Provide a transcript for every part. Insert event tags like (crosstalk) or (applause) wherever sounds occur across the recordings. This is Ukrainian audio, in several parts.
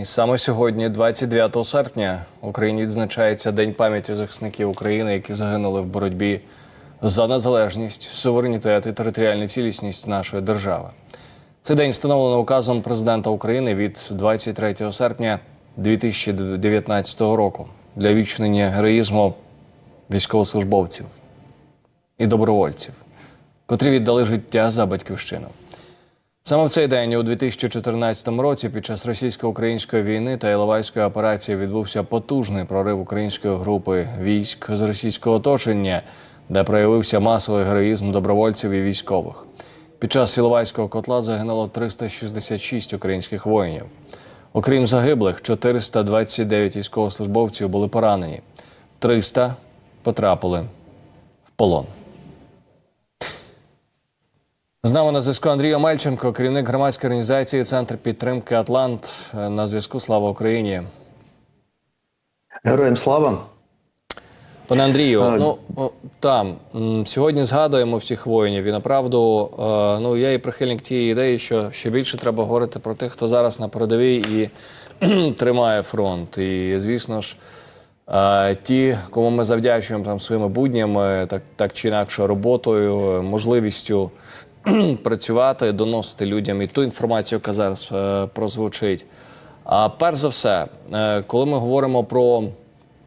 І саме сьогодні, 29 серпня, в Україні відзначається День пам'яті захисників України, які загинули в боротьбі за незалежність, суверенітет і територіальну цілісність нашої держави. Цей день встановлено указом президента України від 23 серпня 2019 року для вічнення героїзму військовослужбовців і добровольців, котрі віддали життя за батьківщину. Саме в цей день, у 2014 році, під час російсько-української війни та Іловайської операції відбувся потужний прорив української групи військ з російського оточення, де проявився масовий героїзм добровольців і військових. Під час Іловайського котла загинуло 366 українських воїнів. Окрім загиблих, 429 військовослужбовців були поранені, 300 потрапили в полон. З нами на зв'язку Андрій Омельченко, керівник громадської організації Центр підтримки Атлант. На зв'язку Слава Україні. Героям слава. Пане Андрію, А, ну там сьогодні згадуємо всіх воїнів. І направду, е, ну я і прихильник тієї ідеї, що ще більше треба говорити про тих, хто зараз на передовій і (clears throat) тримає фронт. І звісно ж, е, ті, кому ми завдячуємо там своїми буднями, так, так чи інакше роботою, можливістю (clears throat) працювати, доносити людям і ту інформацію, яка зараз е, прозвучить. А перш за все, е, коли ми говоримо про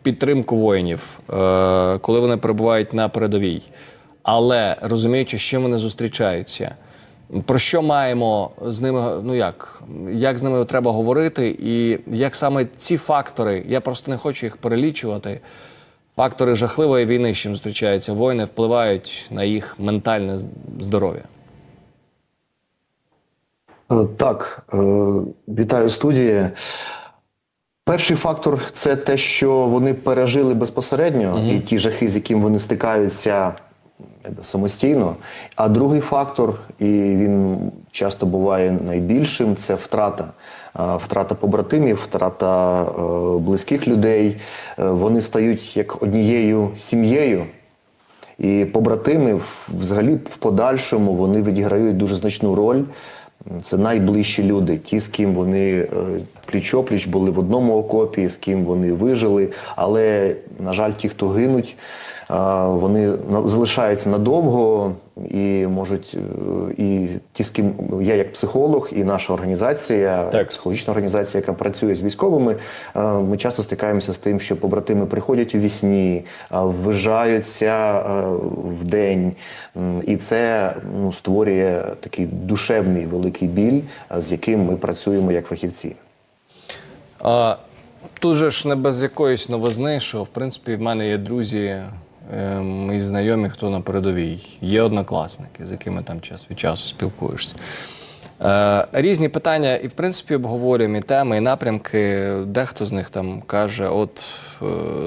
підтримку воїнів, е, коли вони перебувають на передовій, але розуміючи, з чим вони зустрічаються, про що маємо з ними, ну як, як з ними треба говорити, і як саме ці фактори, я просто не хочу їх перелічувати. Фактори жахливої війни, з чим зустрічаються воїни, впливають на їх ментальне здоров'я. Е, Так, е, вітаю студії. Перший фактор це те, що вони пережили безпосередньо і ті жахи, з яким вони стикаються самостійно. А другий фактор, і він часто буває найбільшим, це втрата. Е, Втрата побратимів, втрата близьких людей. Вони стають як однією сім'єю. І побратими взагалі в подальшому вони відіграють дуже значну роль. Це найближчі люди, ті, з ким вони е, пліч-опліч були в одному окопі, з ким вони вижили. Але, на жаль, ті, хто гинуть, вони залишаються надовго і можуть, е, і ті, з ким я як психолог, і наша організація, Так. психологічна організація, яка працює з військовими, е, ми часто стикаємося з тим, що побратими приходять у вісні, е, ввижаються в день, і це ну, створює такий душевний великий біль, з яким ми працюємо як фахівці. А, тут же ж не без якоїсь новизни, що в принципі в мене є друзі, е, мої знайомі, хто на передовій. Є однокласники, з якими там час від часу спілкуєшся. Е, різні питання, і в принципі обговорюємо і теми, і напрямки. Дехто з них там каже, от е,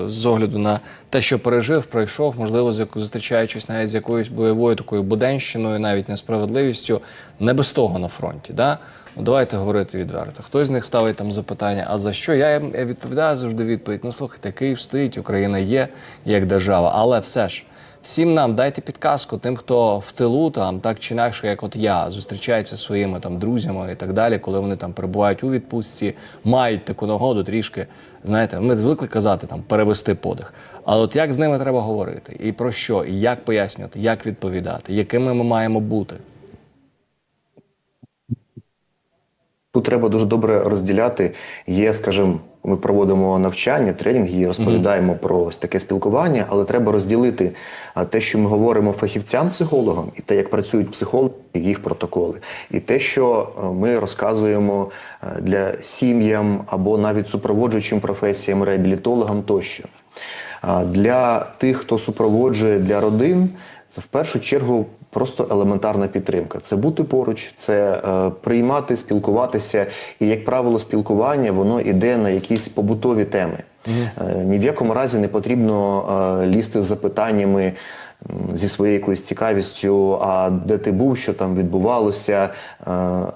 з огляду на те, що пережив, пройшов, можливо, зустрічаючись навіть з якоюсь бойовою такою буденщиною, навіть несправедливістю, не без того на фронті. Да? Ну, давайте говорити відверто. Хтось з них ставить там запитання, а за що? Я їм відповідаю завжди відповідь. Ну слухайте, Київ стоїть, Україна є як держава, але все ж. Всім нам дайте підказку тим, хто в тилу там так чи інакше, як от я, зустрічається зі своїми там друзями і так далі, коли вони там перебувають у відпустці, мають таку нагоду трішки. Знаєте, ми звикли казати там перевести подих. Але от як з ними треба говорити, і про що, і як пояснювати, як відповідати, якими ми маємо бути. Тут треба дуже добре розділяти. Є, скажімо, ми проводимо навчання, тренінги розповідаємо про ось таке спілкування, але треба розділити те, що ми говоримо фахівцям-психологам, і те, як працюють психологи, їх протоколи, і те, що е, ми розказуємо е, для сім'ям або навіть супроводжуючим професіям, реабілітологам тощо. Для тих, хто супроводжує для родин, це в першу чергу просто елементарна підтримка. Це бути поруч, це е, приймати, спілкуватися. І, як правило, спілкування воно йде на якісь побутові теми. Е, ні в якому разі не потрібно е, лізти з запитаннями. Зі своєю якоюсь цікавістю, а де ти був, що там відбувалося. Е,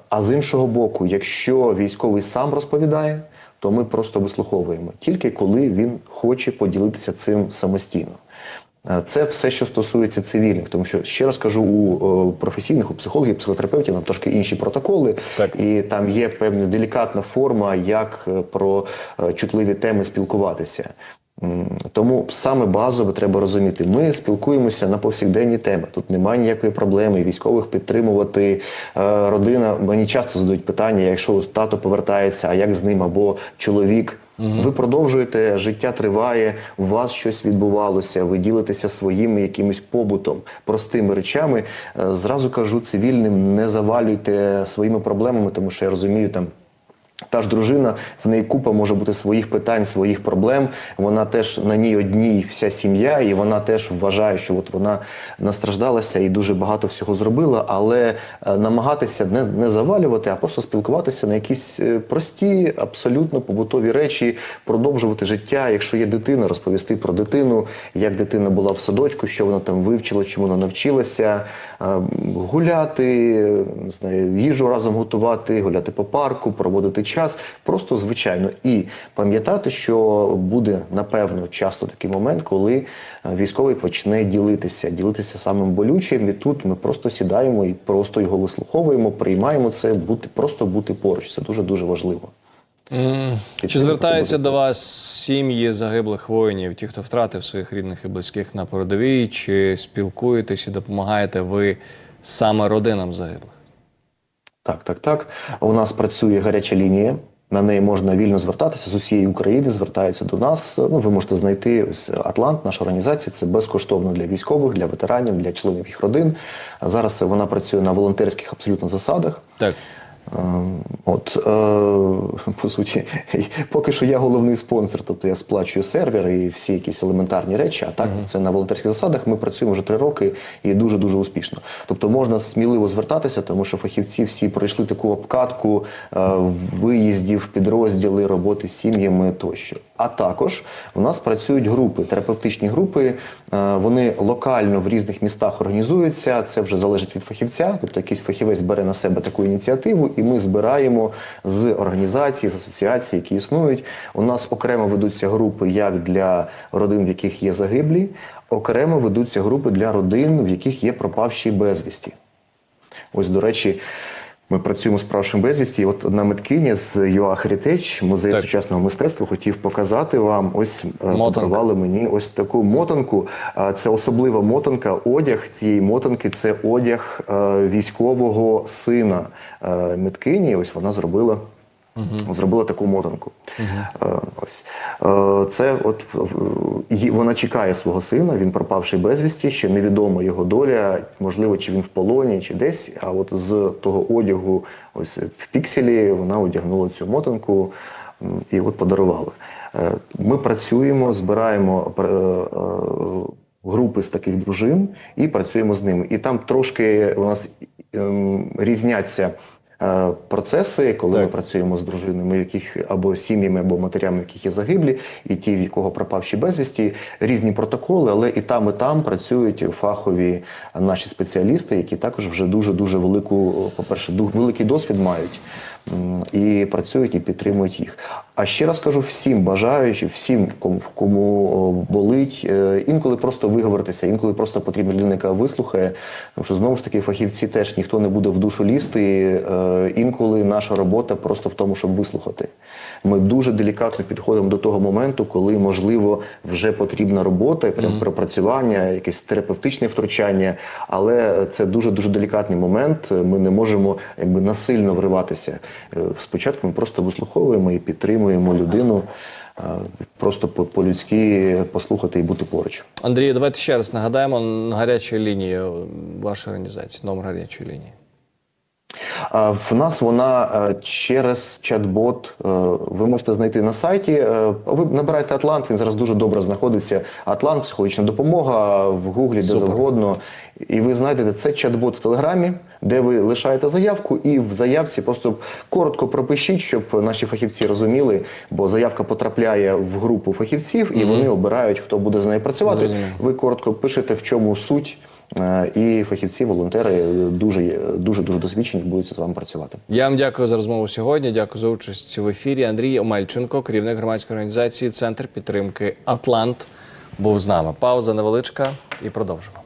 А з іншого боку, якщо військовий сам розповідає, то ми просто вислуховуємо тільки коли він хоче поділитися цим самостійно. Е, Це все, що стосується цивільних, тому що ще раз кажу, у е, професійних, у психологів, психотерапевтів там трошки інші протоколи, Так. і там є певна делікатна форма, як е, про чутливі теми спілкуватися. Тому саме базове треба розуміти. Ми спілкуємося на повсякденні теми. Тут немає ніякої проблеми. Військових підтримувати родина. Мені часто задають питання: якщо тато повертається, а як з ним або чоловік. Ви продовжуєте, життя триває, у вас щось відбувалося, ви ділитеся своїм якимось побутом, простими речами. Е, Зразу кажу цивільним, не завалюйте своїми проблемами, тому що я розумію там. Та ж дружина, в неї купа може бути своїх питань, своїх проблем. Вона теж на ній одній вся сім'я, і вона теж вважає, що от вона настраждалася і дуже багато всього зробила, але е, намагатися не, не завалювати, а просто спілкуватися на якісь е, прості, абсолютно побутові речі, продовжувати життя. Якщо є дитина, розповісти про дитину, як дитина була в садочку, що вона там вивчила, чому вона навчилася, е, гуляти, не знаю, їжу разом готувати, гуляти по парку, проводити час. Просто звичайно. І пам'ятати, що буде напевно часто такий момент, коли е, військовий почне ділитися, ділитися самим болючим. І тут ми просто сідаємо і просто його вислуховуємо, приймаємо це, бути просто бути поруч. Це дуже дуже важливо. М, Чи звертаються до вас сім'ї загиблих воїнів, ті, хто втратив своїх рідних і близьких на передовій, чи спілкуєтесь і допомагаєте ви саме родинам загиблих? Так, так, так. У нас працює гаряча лінія. На неї можна вільно звертатися з усієї України, звертаються до нас. Ну, ви можете знайти ось Атлант, наша організація. Це безкоштовно для військових, для ветеранів, для членів їх родин. Зараз вона працює на волонтерських абсолютно засадах. Так. От е, по суті, (laughs) поки що я головний спонсор, тобто я сплачую сервер і всі якісь елементарні речі. А так це на волонтерських засадах. Ми працюємо вже три роки і дуже дуже успішно. Тобто можна сміливо звертатися, тому що фахівці всі пройшли таку обкатку е, виїздів, підрозділи, роботи з сім'ями тощо. А також у нас працюють групи, терапевтичні групи. Е, Вони локально в різних містах організуються. Це вже залежить від фахівця. Тобто якийсь фахівець бере на себе таку ініціативу, і ми збираємо з організацій, з асоціацій, які існують. У нас окремо ведуться групи як для родин, в яких є загиблі, окремо ведуться групи для родин, в яких є пропавші безвісті. Ось, до речі, ми працюємо з правшим безвісті. І от одна меткиня з UA Heritage, музей Так. сучасного мистецтва, хотів показати вам. Ось е, Мотанка. подарували мені ось таку мотанку. Це особлива мотанка. Одяг цієї мотанки це одяг е, військового сина е, меткині. Ось вона зробила. Зробила таку мотанку. Е, ось. Е, це от вона чекає свого сина, він пропавший безвісті, ще невідома його доля, можливо, чи він в полоні, чи десь. А от з того одягу, ось в пікселі, вона одягнула цю мотанку і от подарувала. Е, Ми працюємо, збираємо е, е, групи з таких дружин і працюємо з ними. І там трошки у нас ем, різняться. Е, Процеси, коли ми працюємо з дружинами, яких або сім'ями, або матерями, яких є загиблі, і ті, в якого пропавші безвісті, різні протоколи, але і там, і там працюють фахові наші спеціалісти, які також вже дуже дуже велику, по-перше, великий досвід мають і працюють і підтримують їх. А ще раз кажу всім бажаючим, всім, кому, болить, е, інколи просто виговоритися, інколи просто потрібна людина, яка вислухає. Тому що знову ж таки фахівці теж ніхто не буде в душу лізти. Е, Інколи наша робота просто в тому, щоб вислухати. Ми дуже делікатно підходимо до того моменту, коли можливо вже потрібна робота, прям пропрацювання, якесь терапевтичне втручання. Але це дуже дуже делікатний момент. Ми не можемо якби насильно вриватися. Е, Спочатку ми просто вислуховуємо і підтримуємо людину. е, Просто по- по-людськи послухати і бути поруч. Андрію, давайте ще раз нагадаємо на гарячу лінію вашої організації, номер гарячої лінії. В нас вона е, через чат-бот. е, Ви можете знайти на сайті. е, Ви набираєте Атлант. Він зараз дуже добре знаходиться. Атлант, психологічна допомога в Гуглі, де завгодно. І ви знайдете це чат-бот в Телеграмі, де ви лишаєте заявку, і в заявці просто коротко пропишіть, щоб наші фахівці розуміли, бо заявка потрапляє в групу фахівців, і вони обирають, хто буде з нею працювати. Зрозуміло. Ви коротко пишете, в чому суть. Е, І фахівці, волонтери дуже дуже дуже досвідчені будуть з вами працювати. Я вам дякую за розмову сьогодні. Дякую за участь в ефірі. Андрій Омельченко, керівник громадської організації Центр підтримки Атлант, був з нами. Пауза невеличка і продовжимо.